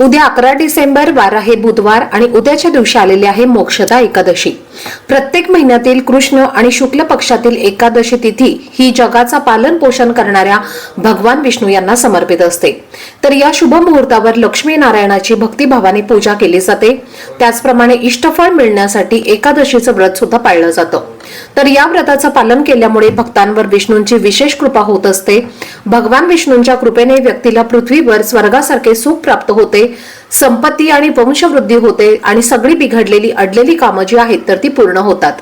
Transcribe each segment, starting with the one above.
उद्या अकरा डिसेंबर वार आहे बुधवार आणि उद्याच्या दिवशी आलेली आहे मोक्षदा एकादशी. प्रत्येक महिन्यातील कृष्ण आणि शुक्ल पक्षातील एकादशी तिथी ही जगाचा पालन पोषण करणाऱ्या भगवान विष्णू यांना समर्पित असते. तर या शुभ मुहूर्तावर लक्ष्मी नारायणाची भक्तिभावाने पूजा केली जाते. त्याचप्रमाणे इष्टफळ मिळण्यासाठी एकादशीचं व्रत सुद्धा पाळलं जातं. तर या व्रताचं पालन केल्यामुळे भक्तांवर विष्णूंची विशेष कृपा होत असते. भगवान विष्णूंच्या कृपेने व्यक्तीला पृथ्वीवर स्वर्गासारखे सुख प्राप्त होते. संपत्ती आणि वंशवृद्धी होते आणि सगळी बिघडलेली अडलेली कामं जी आहेत तर ती पूर्ण होतात.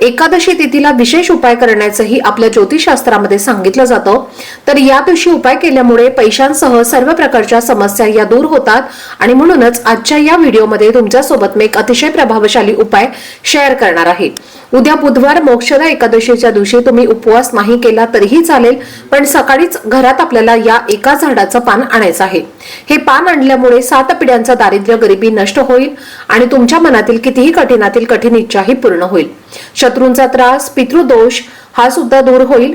एकादशी तिथीला विशेष उपाय करण्याचंही आपल्या ज्योतिषशास्त्रामध्ये सांगितलं जातं. तर या दिवशी उपाय केल्यामुळे पैशांसह सर्व प्रकारच्या समस्या या दूर होतात आणि म्हणूनच आजच्या या व्हिडिओमध्ये तुमच्यासोबत मी एक अतिशय प्रभावशाली उपाय शेअर करणार आहे. उद्या बुधवार मोक्षदा एकादशीच्या दिवशी तुम्ही उपवास नाही केला तरीही चालेल पण सकाळीच घरात आपल्याला या एका झाडाचं पान आणायचं आहे. हे पान आणल्यामुळे सात पिढ्यांचा दारिद्र्य गरिबी नष्ट होईल आणि तुमच्या मनातील कितीही कठीणातील कठीण इच्छाही पूर्ण होईल. शत्रूंचा त्रास पितृदोष हा सुद्धा दूर होईल.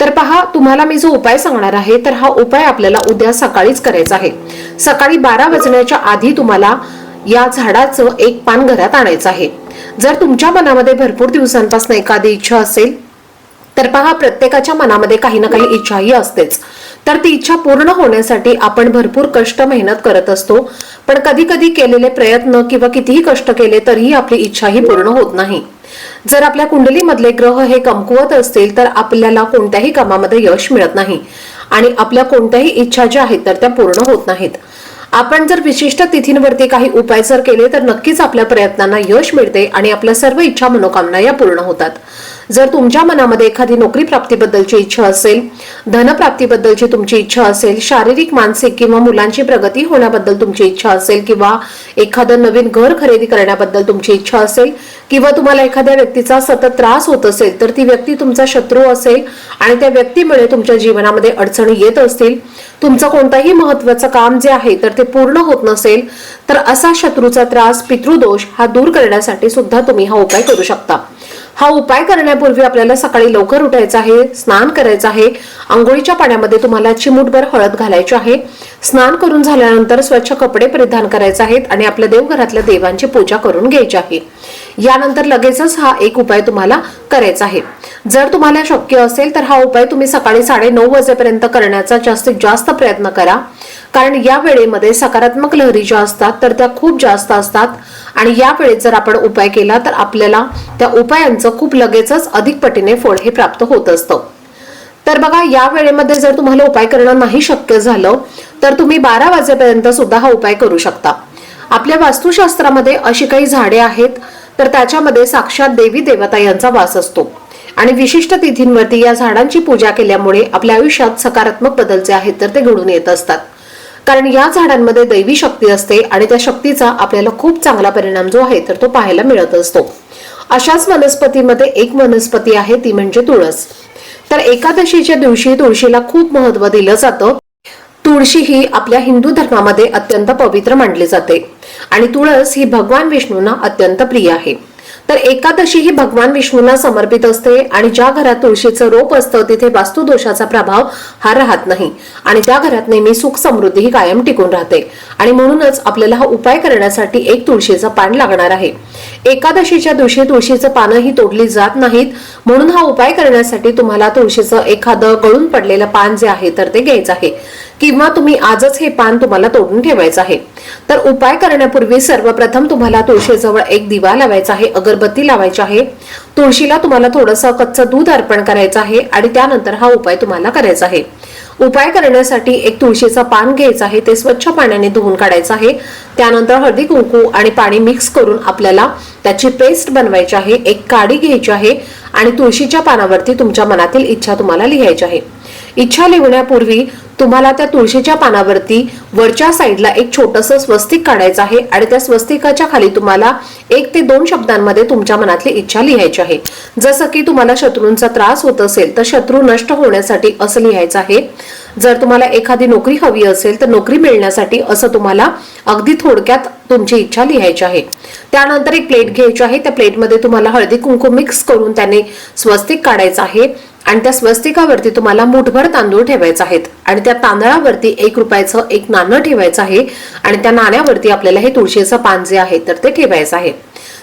तर पहा तुम्हाला मी जो उपाय सांगणार आहे तर हा उपाय आपल्याला उद्या सकाळीच करायचा आहे. सकाळी बारा वाजण्याच्या आधी तुम्हाला या झाडाचं एक पान घरात आणायचं आहे. जर तुमच्या मनामध्ये भरपूर दिवसांपासून एखादी इच्छा असेल तर पहा प्रत्येकाच्या मनामध्ये काही ना काही इच्छाही असतेच. तर ती इच्छा पूर्ण होण्यासाठी आपण भरपूर कष्ट मेहनत करत असतो. पण कधी कधी केलेले प्रयत्न किंवा कितीही कष्ट केले तरीही आपली इच्छाही पूर्ण होत नाही. जर आपल्या कुंडलीमधले ग्रह हे कमकुवत असतील तर आपल्याला कोणत्याही कामामध्ये यश मिळत नाही. आणि आपल्या कोणत्याही इच्छा ज्या आहेत तर त्या पूर्ण होत नाहीत. आपण जर विशिष्ट तिथींवरती काही उपाय जर केले तर नक्कीच आपल्या प्रयत्नांना यश मिळते आणि आपल्या सर्व इच्छा मनोकामना या पूर्ण होतात. जर तुमच्या मनामध्ये एखादी नोकरी प्राप्तीबद्दलची इच्छा असेल धनप्राप्तीबद्दलची तुमची इच्छा असेल शारीरिक मानसिक किंवा मुलांची प्रगती होण्याबद्दल तुमची इच्छा असेल किंवा एखादं नवीन घर खरेदी करण्याबद्दल तुमची इच्छा असेल किंवा तुम्हाला एखाद्या व्यक्तीचा सतत त्रास होत असेल तर ती व्यक्ती तुमचा शत्रू असेल आणि त्या व्यक्तीमुळे तुमच्या जीवनामध्ये अडचणी येत असतील तुमचं कोणतंही महत्वाचं काम जे आहे तर ते पूर्ण होत नसेल तर असा शत्रूचा त्रास पितृदोष हा दूर करण्यासाठी सुद्धा तुम्ही हा उपाय करू शकता. हा उपाय करण्यापूर्वी आपल्याला सकाळी लवकर उठायचं आहे स्नान करायचं आहे. आंघोळीच्या पाण्यामध्ये तुम्हाला चिमूटभर हळद घालायची आहे. स्नान करून झाल्यानंतर स्वच्छ कपडे परिधान करायचे आहेत आणि आपल्या देवघरातल्या देवांची पूजा करून घ्यायची आहे. यानंतर लगेचच हा एक उपाय तुम्हाला करायचा आहे. जर तुम्हाला शक्य असेल तर हा उपाय तुम्ही सकाळी साडे नऊ वाजेपर्यंत करण्याचा जास्तीत जास्त प्रयत्न करा. कारण या वेळेमध्ये सकारात्मक लहरी ज्या असतात तर त्या खूप जास्त असतात. आणि या वेळेत जर आपण उपाय केला तर आपल्याला त्या उपायांचं खूप लगेचच अधिक पटीने फळ हे प्राप्त होत असतं. तर बघा या वेळेमध्ये जर तुम्हाला उपाय करणं नाही शक्य झालं तर तुम्ही बारा वाजेपर्यंत सुद्धा हा उपाय करू शकता. आपल्या वास्तुशास्त्रामध्ये अशी काही झाडे आहेत तर त्याच्यामध्ये साक्षात देवी देवता यांचा वास असतो. आणि विशिष्ट तिथींवरती या झाडांची पूजा केल्यामुळे आपल्या आयुष्यात सकारात्मक बदल जे आहेत तर ते घडून येत असतात. कारण या झाडांमध्ये दैवी शक्ती असते आणि त्या शक्तीचा आपल्याला खूप चांगला परिणाम जो आहे तर तो पाहायला मिळत असतो. अशाच वनस्पतीमध्ये एक वनस्पती आहे ती म्हणजे तुळस. तर एकादशीच्या दिवशी तुळशीला खूप महत्त्व दिलं जातं. तुळशी ही आपल्या हिंदू धर्मामध्ये अत्यंत पवित्र मानली जाते. आणि तुळस ही भगवान विष्णूंना अत्यंत प्रिय आहे. तर एकादशी ही भगवान विष्णूंना समर्पित असते आणि ज्या घरात तुळशीचं रोप असतं तिथे वास्तुदोषाचा प्रभाव हा राहत नाही. आणि त्या घरात नेहमी सुख समृद्धी ही कायम टिकून राहते. आणि म्हणूनच आपल्याला हा उपाय करण्यासाठी एक तुळशीचं पान लागणार आहे. एकादशीच्या दिवशी तुळशीचं पानं ही तोडली जात नाहीत. म्हणून हा उपाय करण्यासाठी तुम्हाला तुळशीचं एखादं गळून पडलेलं पान जे आहे तर ते घ्यायचं आहे. किंवा तुम्ही आजच हे पान तुम्हाला तोडून ठेवायचं आहे. तर उपाय करण्यापूर्वी सर्वप्रथम तुम्हाला तुळशीजवळ एक दिवा लावायचा आहे. अगर अगरबत्ती लावायची आहे. तुळशीला तुम्हाला थोडंसं कच्चं दूध अर्पण करायचं आहे आणि त्यानंतर हा उपाय तुम्हाला करायचा आहे. उपाय करण्यासाठी एक तुळशीचं पान घ्यायचं आहे ते स्वच्छ पाण्याने धुवून काढायचं आहे. त्यानंतर हळदी कुंकू आणि पाणी मिक्स करून आपल्याला त्याची पेस्ट बनवायची आहे एक काडी घ्यायची आहे आणि तुळशीच्या पानावरती तुमच्या मनातील इच्छा तुम्हाला लिहायची आहे. इच्छा लिहिण्यापूर्वी तुम्हाला त्या तुळशीच्या पानावरती वरच्या साईडला एक छोटस स्वस्तिक काढायचं आहे आणि त्या स्वस्तिकाच्या खाली तुम्हाला एक ते दोन शब्दांमध्ये तुमच्या मनातली इच्छा लिहायची आहे. जसं की तुम्हाला शत्रूंचा त्रास होत असेल तर शत्रू नष्ट होण्यासाठी असं लिहायचं आहे. जर तुम्हाला एखादी नोकरी हवी असेल तर नोकरी मिळण्यासाठी असं तुम्हाला अगदी थोडक्यात तुमची इच्छा लिहायची आहे. त्यानंतर एक प्लेट घ्यायची आहे. त्या प्लेटमध्ये तुम्हाला हळदी कुंकू मिक्स करून त्याने स्वस्तिक काढायचं आहे. आणि त्या स्वस्तिकावरती तुम्हाला मुठभर तांदूळ ठेवायचे आहेत. आणि त्या तांदळावरती एक रुपयाचं एक नाणं ठेवायचं आहे. आणि त्या नाण्यावरती आपल्याला हे तुळशीचं पान जे आहे तर ते ठेवायचं आहे.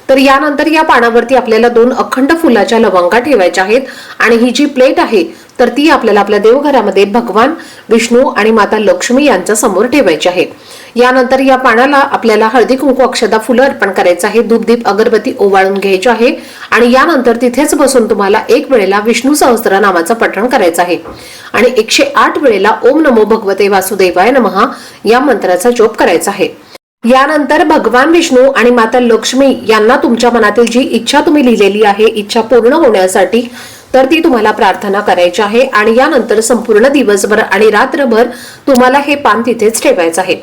तर यानंतर या पानावरती आपल्याला दोन अखंड फुलाच्या लवंगा ठेवायच्या आहेत. आणि ही जी प्लेट आहे तर ती आपल्याला आपल्या देवघरामध्ये भगवान विष्णू आणि माता लक्ष्मी यांच्या समोर ठेवायची आहे. यानंतर या पानाला आपल्याला हळदी कुंकू अक्षदा फुलं अर्पण करायचं आहे. धूपदीप अगरबत्ती ओवाळून घ्यायची आहे. आणि यानंतर तिथेच बसून तुम्हाला एक वेळेला विष्णू सहस्त्र नामाचं पठण करायचं आहे. आणि एकशे आठ वेळेला ओम नमो भगवते वासुदेवाय नमहा या मंत्राचा जोप करायचा आहे. यानंतर भगवान विष्णू आणि माता लक्ष्मी यांना तुमच्या मनातील जी इच्छा तुम्ही लिहिलेली आहे इच्छा पूर्ण होण्यासाठी तर ती तुम्हाला प्रार्थना करायची आहे आणि यानंतर संपूर्ण दिवसभर आणि रात्रभर तुम्हाला हे पान तिथेच ठेवायचं आहे.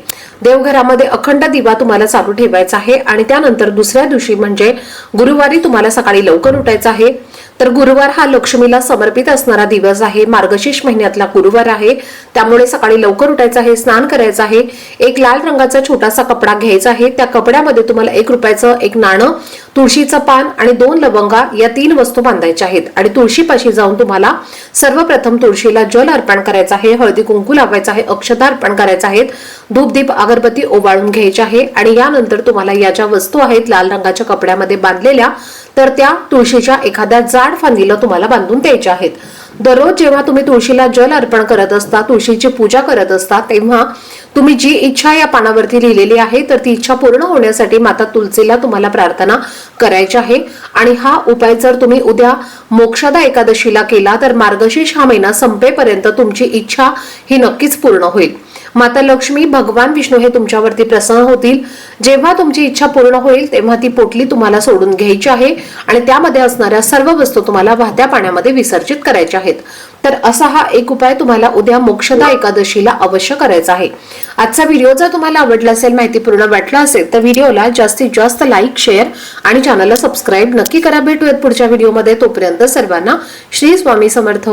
देवघरामध्ये अखंड दिवा तुम्हाला चालू ठेवायचा आहे आणि त्यानंतर दुसऱ्या दिवशी म्हणजे गुरुवारी तुम्हाला सकाळी लवकर उठायचं आहे. तर गुरुवार हा लक्ष्मीला समर्पित असणारा दिवस आहे. मार्गशीर्ष महिन्यातला गुरुवार आहे. त्यामुळे सकाळी लवकर उठायचं आहे स्नान करायचं आहे. एक लाल रंगाचा छोटासा कपडा घ्यायचा आहे. त्या कपड्यामध्ये तुम्हाला एक रुपयाचं एक नाणं तुळशीचं पान आणि दोन लवंगा या तीन वस्तू बांधायच्या आहेत. आणि तुळशीपाशी जाऊन तुम्हाला सर्वप्रथम तुळशीला जल अर्पण करायचं आहे हळदी कुंकू लावायचं आहे अक्षता अर्पण करायचं आहे धूपदीप अगरबत्ती ओवाळून घ्यायची आहे आणि यानंतर तुम्हाला या ज्या वस्तू आहेत लाल रंगाच्या कपड्यामध्ये बांधलेल्या तर त्या तुळशीच्या एखाद्या जाड फांदीला तुम्हाला बांधून द्यायच्या आहेत. दररोज जेव्हा तुम्ही तुळशीला जल अर्पण करत असता तुळशीची पूजा करत असता तेव्हा तुम्ही जी इच्छा या पानावरती लिहिलेली आहे तर ती इच्छा पूर्ण होण्यासाठी माता तुलसीला तुम्हाला प्रार्थना करायची आहे. आणि हा उपाय जर तुम्ही उद्या मोक्षदा एकादशीला केला तर मार्गशीर्ष हा महिना संपेपर्यंत तुमची इच्छा ही नक्कीच पूर्ण होईल. माता लक्ष्मी भगवान विष्णू हे तुमच्यावरती प्रसन्न होतील. जेव्हा तुमची इच्छा पूर्ण होईल तेव्हा ती पोटली तुम्हाला सोडून घ्यायची आहे आणि त्यामध्ये असणाऱ्या सर्व वस्तू तुम्हाला वाहत्या पाण्यामध्ये विसर्जित करायच्या आहेत. तर असा हा एक उपाय तुम्हाला उद्या मोक्षदा एकादशीला अवश्य करायचा आहे. आजचा व्हिडिओ जर तुम्हाला आवडला असेल माहितीपूर्ण वाटला असेल तर व्हिडिओला जास्तीत जास्त लाईक शेअर आणि चॅनलला सबस्क्राईब नक्की करा. भेटूयात पुढच्या व्हिडिओमध्ये. तोपर्यंत सर्वांना श्री स्वामी समर्थ.